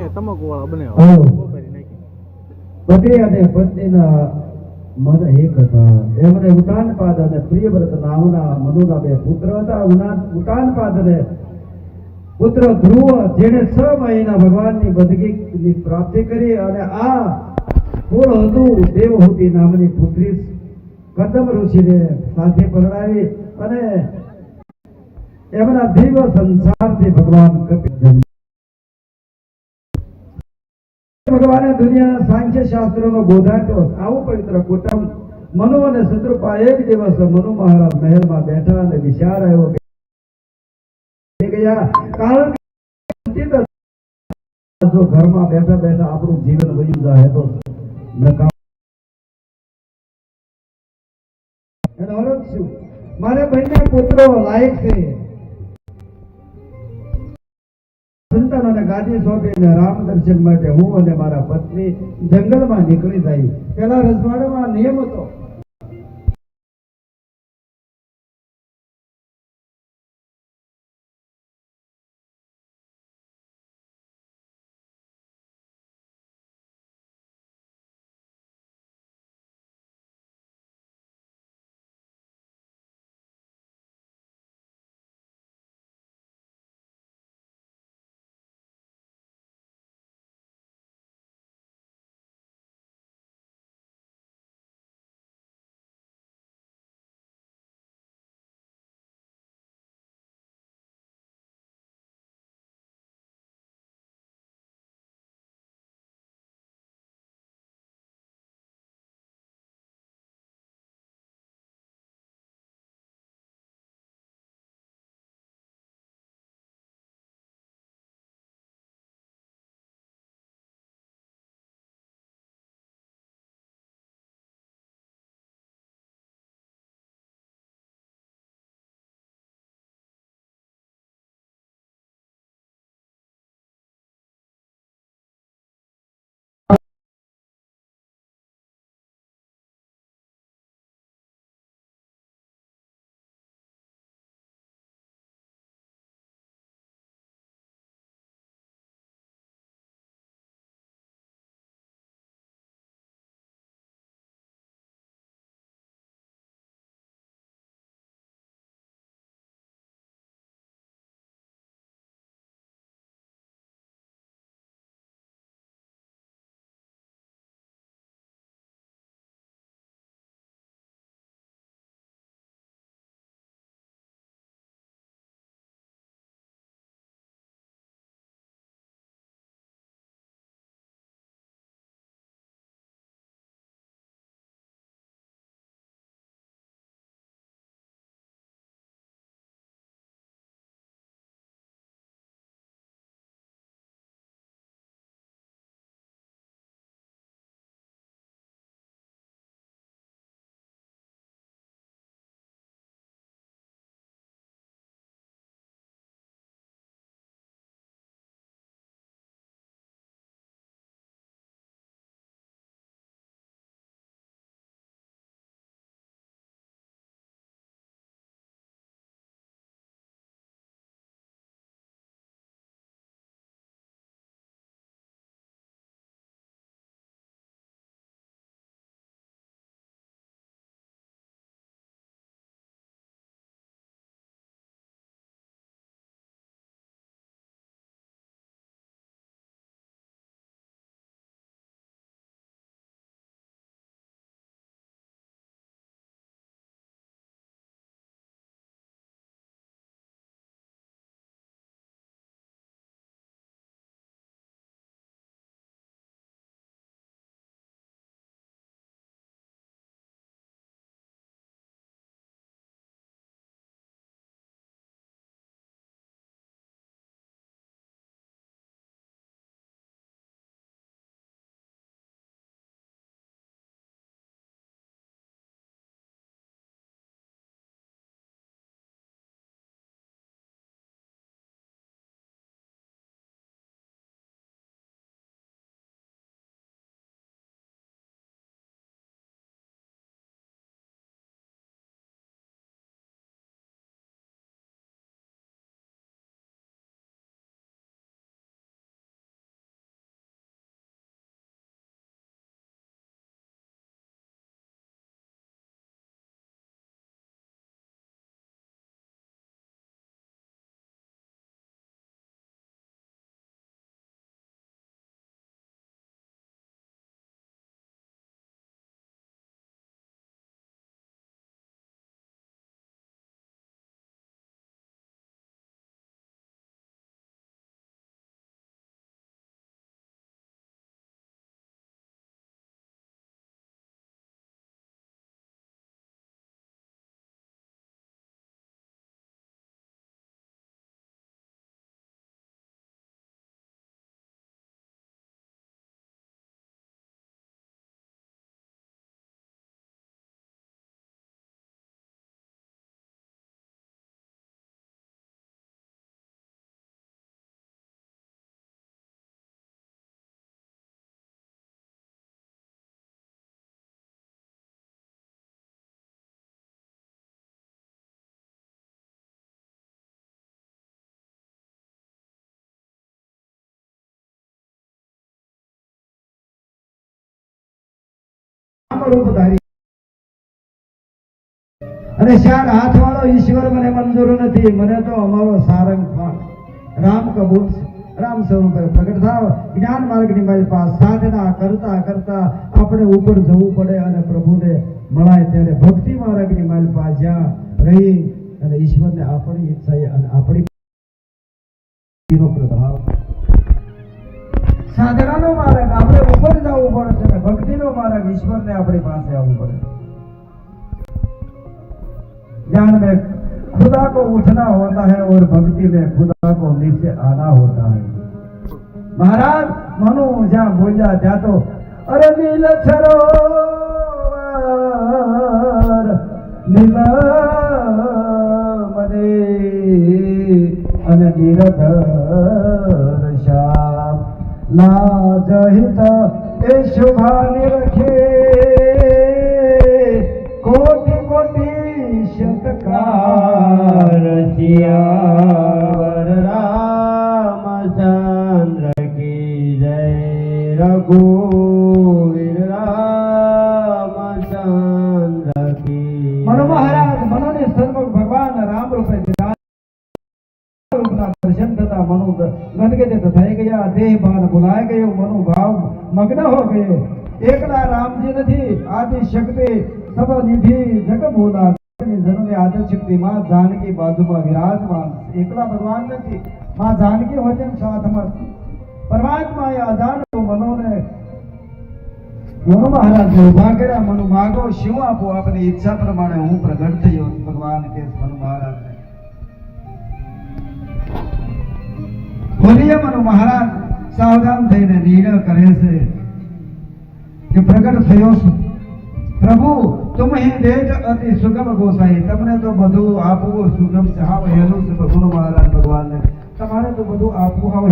એને તમાકુ વાળા નાખી. પતિ અને પત્નીના મન એક હતા. એમને ઉતાનપાદ અને પ્રિયવ્રત નામના મનુના બે પુત્ર હતા. ઉતાનપાદ અને પુત્ર ધ્રુવ જેણે છ મહિના ભગવાનની બંદગીની પ્રાપ્તિ કરી અને આ કુળ હતું. દેવહૂતિ નામની પુત્રી કદમ ઋષિને સાથે પરણાવી અને એમના દિવ્ય સંસારથી ભગવાન કપિલ ભગવાને દુનિયાના સાંખ્ય શાસ્ત્રોનો બોધ આપ્યો. આવું પવિત્ર કુટુંબ મનુ અને સુદ્રુપા એક દિવસ મનુ મહારાજ મહેલમાં બેઠા અને વિચાર આવ્યો ગયા કારણ કે ઘરમાં બેઠા બેઠા આપણું જીવન વયું જાય તો નકામ. મારે બંને પુત્રો લાયક છે. સંતાન અને ગાદી સોંપીને રામ દર્શન માટે હું અને મારા પત્ની જંગલમાં નીકળી જાય. પેલા રજવાડામાં નિયમ હતો. રૂપ ધારી અને શાર હાથ વાળો ઈશ્વર મને મંજૂર નથી. મને તો અમારો સારંગ પણ રામ કબૂલ રામ સ્વરૂપે પ્રગટ થાવ જ્ઞાન માર્ગની મારી પાસે સાધના કરતા કરતા આપણે ઉપર જવું પડે અને પ્રભુને મળાય ત્યારે ભક્તિ માર્ગની મારી પાસે જ્યાં રહી અને ઈશ્વરને આપણી ઈચ્છાએ અને આપણી છે અને ભક્તિનો માર્ગ ઈશ્વરને આપણી પાસે આવવું પડે ज्ञान में खुदा को उठना होता है और भक्ति में खुदा को नीचे आना होता है महाराज मनु જ્યાં બોલ્યા ત્યાં તો અરે નીલ સરોવર નીલ મને અને નિરધર શ્યામ લાજ હિત એ શોભાને રખે, કોટી કોટી શતકાર શિયાવર રામ ચંદ્ર કી ભગવાન રામ રૂપે દર્શન થતા મનો ગદગદ ગયા દેહ ભાન ભુલાઈ ગયો મનો ભાવ મગ્ન હો ગયે. એકલા રામજી નથી આદિ શક્તિ સબ નિધિ જગ ભૂલા જનની આદિ શક્તિ માં જાનકી બાજુમાં વિરાજમાન એકલા ભગવાન નથી, માં જાનકી વચન સાથમાં છે. પરમાત્માએ અજાન મનોને મનુ મહારાજ ઊભા કર્યા. મનુ માગો શું આપો, આપની ઈચ્છા પ્રમાણે હું પ્રગટ થયો. ભગવાન કે મનુ મહારાજને બોલીએ મહારાજ સાવધાન થઈને નિર્ણય કરે છે કે પ્રગટ થયો છું. પ્રભુ, તુમ હી દેજ અતિ સુગમ ગોસાઈ. તમને તો બધું આપવું સુગમ છે. હા છે ભગવાન મહારાજ ભગવાનને. તમારે તો બધું આપવું હવે